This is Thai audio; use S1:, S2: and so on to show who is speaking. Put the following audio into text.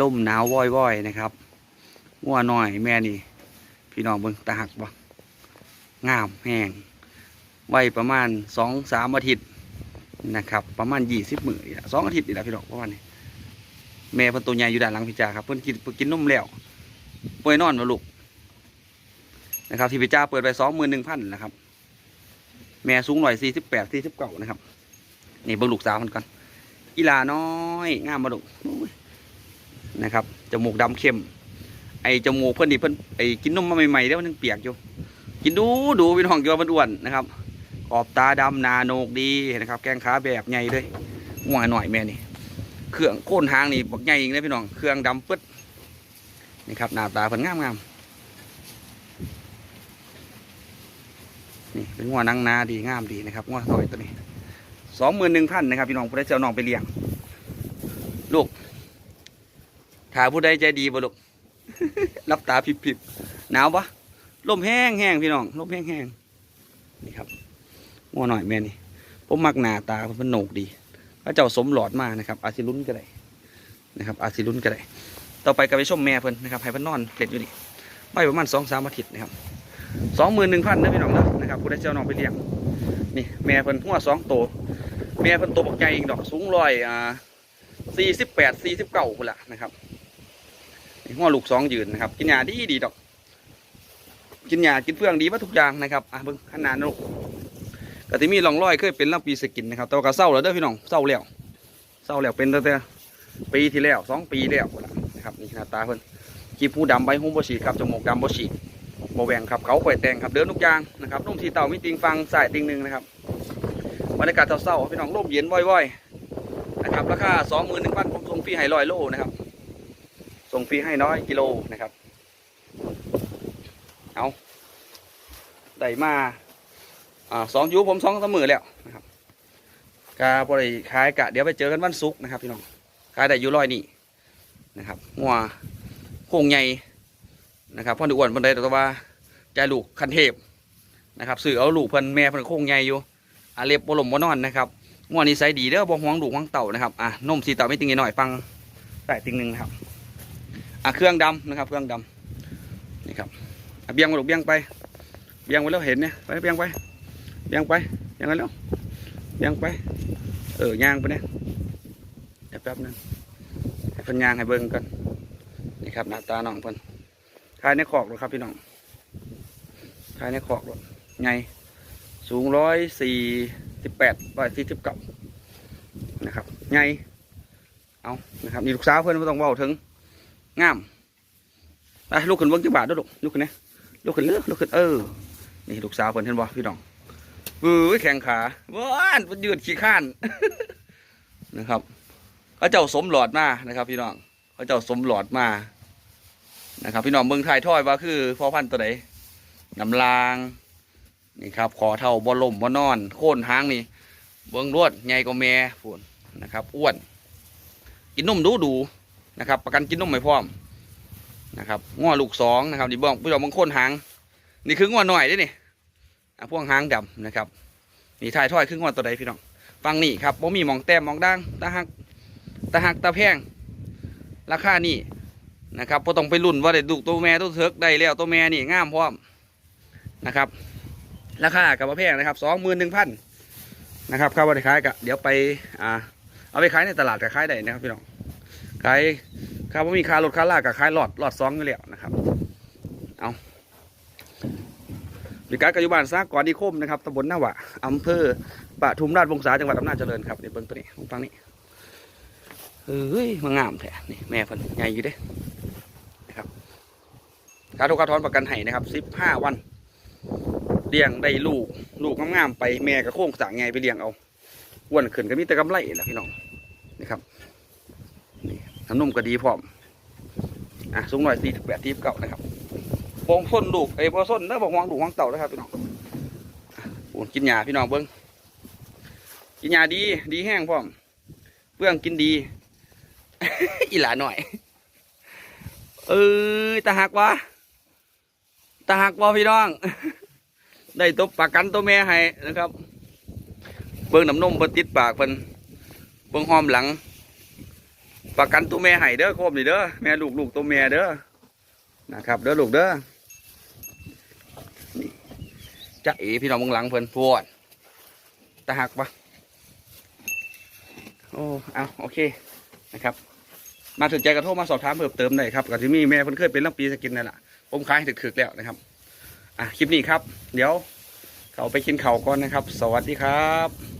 S1: ล่มหนาวว่อยๆนะครับงัวน้อยแม่นี่ พี่น้องเบิ่งตาหักบ่งามแห้งไว้ประมาณสองสามอาทิตย์นะครับ ประมาณยี่สิบมื้อนะสองอาทิตย์นี่แหละพี่น้องประมาณนี้แม่เพิ่นตัวใหญ่อยู่ด้านหลังพี่จ่าครับเพิ่นกินเพิ่นกินนมแล้วป่วยนอนมาลูกนะครับที่พี่จ่าเปิดไปสองหมื่นหนึ่งพันนะครับ แม่สูงหน่อยสี่สิบแปดสี่สิบเก้านะครับ นี่เบิ่งลูกสาวมันก่อนอีลาน้อยงามมาลูกโอ้ย นะครับจมูกดำเข้ม ไอจมูกเพิ่นนี่เพิ่นไอกินนมมาใหม่ๆแล้วมันยังเปียกอยู่ กินดูดูเป็นห้องอยู่ว่ามันอ้วนนะครับขอบตาดำหนาโนกดีนะครับ แกงขาแบบใหญ่เลยหัวหน่อยแม่นี่เครื่องโค่นหางนี่บักใหญ่จริงนะพี่น้องเครื่องดำปึ๊ดนี่ครับหน้าตาเพิ่นงามงามนี่เป็นหัวนังนาดีงามดีนะครับหัวหน่อยตัวนี้สองหมื่นหนึ่งพันนะครับพี่น้องผู้ใดจะเอาน้องไปเลี้ยง ลูก ถ้าผู้ใดใจดีบ่ลูกรับตาผิบผิบๆหนาวปะลมแห้งแห้งพี่น้องลมแห้งแห้งนี่ครับงัวหน่อยแม่นี่ผมมักหนาตาเพิ่นโหนกดีพระเจ้าสมหลอดมากนะครับ อาศิลุ้นก็ได้นะครับ อาศิลุ้นก็ได้ต่อไปก็ไปชมแม่เพิ่นนะครับให้เพิ่นนอนเล่นอยู่นี่ไว้ประมาณสองสามอาทิตย์นะครับสองหมื่นหนึ่งพันนะพี่น้องนะนะครับผู้ใดเจะเอาน้องไปเลี้ยงนี่แม่เพิ่นหัวสองโตวแม่เพิ่นโตวบักใหญ่อีกดอกสูงร้อยอ่าสี่สิบแปดสี่สิบเก้าพุ่นละนะครับ หัวลูกสองยืนนะครับ กินหญ้าดีดีดอก กินหญ้ากินเฟืองดีมาทุกอย่างนะครับอะเบิ่งขนาดลูกก็ที่มีร่องรอยเคยเป็นลำปีสกินนะครับแต่ว่าก็เศร้าแล้วเด้อพี่น้องเศร้าแล้วเศร้าแล้วเป็นตั้งแต่ปีที่แล้วสองปีแล้วนะครับนี่หน้าตาเพิ่นกีบผู้ดำใบหุ้มบฉีกครับจมูกดำบฉีกโบแหวงครับเขาข่อยแตงครับเดินทุกอย่างนะครับนุ่มทีเต่ามีติงฟังสายติงหนึ่งนะครับบรรยากาศเศร้าๆพี่น้องร่มเย็นว่อยๆนะครับราคาสองหมื่นหนึ่งพันผมส่งฟรีให้ร้อยโลนะครับ ส่งฟรีให้น้อยกิโลนะครับ เอาได้มาอ่าสองยูผมสองเสมือแล้วนะครับกาบริขายกะเดี๋ยวไปเจอกันวันศุกร์นะครับพี่น้องขายได้ยูร้อยนี่นะครับงัวโค้งใหญ่นะครับพ่อหนูอ้วนเพิ่นได้แต่ว่าใจลูกคันเทพนะครับสื่อเอาลูกเพิ่นแม่เพิ่นโค้งใหญ่อยู่อาเล็บบลมบ่นอนนะครับงัวนี้ใสดีเด้อบ่ห่วงลูกห่วงเต่านะครับอะนมสีเต่าไม่ติงหน่อยฟังใส่ติงหนึ่งนะครับ อะเครื่องดำนะครับ เครื่องดำนี่ครับเบี่ยงมาลูกเบี่ยงไป เบี่ยงไปแล้วเห็นเนี่ยไปเบี่ยงไปเบี่ยงไป เบียงไปแล้วเบี่ยงไป เออย่างไปเนี่ยเดี๋ยวแป๊บนึงให้พิ่นยางให้เบิ่งกันนี่ครับหน้าตาน้องเพิ่นขายในขอกเลยครับพี่น้องขายในขอกเลยไงสูงร้อยสี่สิบแปดร้อยสี่สิบเก้านะครับไงเอานะครับนี่ลูกสาวเพิ่อนไม่ต้องว้าถึง งามไปลูกขึ้นเบิ้งจังบาทด้วยลูกลูกขึ้นนะลูกขึ้นเลือกลูกขึ้นเออ นี่ลูกสาวเพิ่นเห็นบ่พี่น้องบื้อแข่งขาว้านมันยืดขี้ข้านนะครับเขาเจ้าสมหลอดมานะครับ พี่น้องเขาเจ้าสมหลอดมานะครับ พี่น้องเมืองไทยถ้อยว่าคือพ่อพันธุ์ตัวไหนน้ำลางนี่ครับคอเท่าบ่ลมบ่นอน โค่นหางนี่เบิ้งรวดใหญ่กว่าแม่ฝุ่นนะครับ อ้วน กินนมดูดู นะครับ ประกันกินนมไม่พร้อมนะครับง้อลูกสองนะครับนี่บ้องผู้ชมบางคนหาง นี่คือง้อหน่อยด้นี่พวกหางดำนะครับนี่ถ่ายถ้อยคือง้อตัวใดพี่น้องฟังนี่ครับบ่มีมองแต้มมองด่างตาหักตาหักตาแพงราคานี่นะครับบ่ต้องไปรุ่นว่าได้ลูตัวแม่ตัวเถิกได้แล้วตัวแม่นี่งามพร้อมนะครับ ราคากับบ่แพงนะครับสองหมื่นหนึ่งพันนะครับข้าวบริขายกะเดี๋ยวไปอ่าเอาไปขายในตลาดกับขายได้นะครับพี่น้อง ขายข้าวมีคารถคาล่ากับขายหลอดหลอดซองอยู่แล้วนะครับ เอาบิการกัยุบานซากกอนนิคมนะครับตำบลหน้าวะอำเภอปทุมราชวงศาจังหวัดอำนาจเจริญครับนี่เบิ้งตัวนี้ฟังนี้เฮ้ยมางามแท้นี่แม่เพันใหญ่อยู่เด้นะครับค่าทุกค่าทอนประกันให้นะครับสิบห้าวันเลี้ยงได้ลูกลูกงามๆไปแม่กับโค้งสางไงไปเลี้ยงเอาอ้วนขึ้นก็มีแต่กำไรนะพี่น้องนี่ครับ น้ำนมก็ดีพร้อม อะสูงหน่อยสี่สิบแปดที่เก่านะครับบงส้นลูกไอ้ยบ่ส้นแล้วบอกวางลูกวางเต่านะครับพี่น้องอะโอ้กินหญ้าพี่น้องเบิ้งกินหญ้าดี ดีแห้งพร้อมเปลืองกินดี อีหลาหน่อย เออตาหักวะตาหักวะพี่น้อง ได้ตัวปากกันตัวแม่ให้นะครับ เบิ้งน้ำนมเพิ่นติดปากเพิ่นเบิ้งหอมหลัง ประกันตัวแม่ให้เด้อโคมนี่เด้อแม่ลูกลูกตัวแม่เด้อนะครับเด้อลูกเด้อจะเอพี่น้องมืองหลังเพิ่นพวดตาหักปะโอ้เอาโอเคนะครับ มาถึงใจกระโทรมาสอบถามเพิ่มเติมได้ครับกับที่มีแม่เพิ่นเคยเป็นลำปีสกินนั่นแหละผมขายให้ถึกๆแล้วนะครับ อะคลิปนี้ครับ เดี๋ยวเขาไปกินเข้าก่อนนะครับ สวัสดีครับ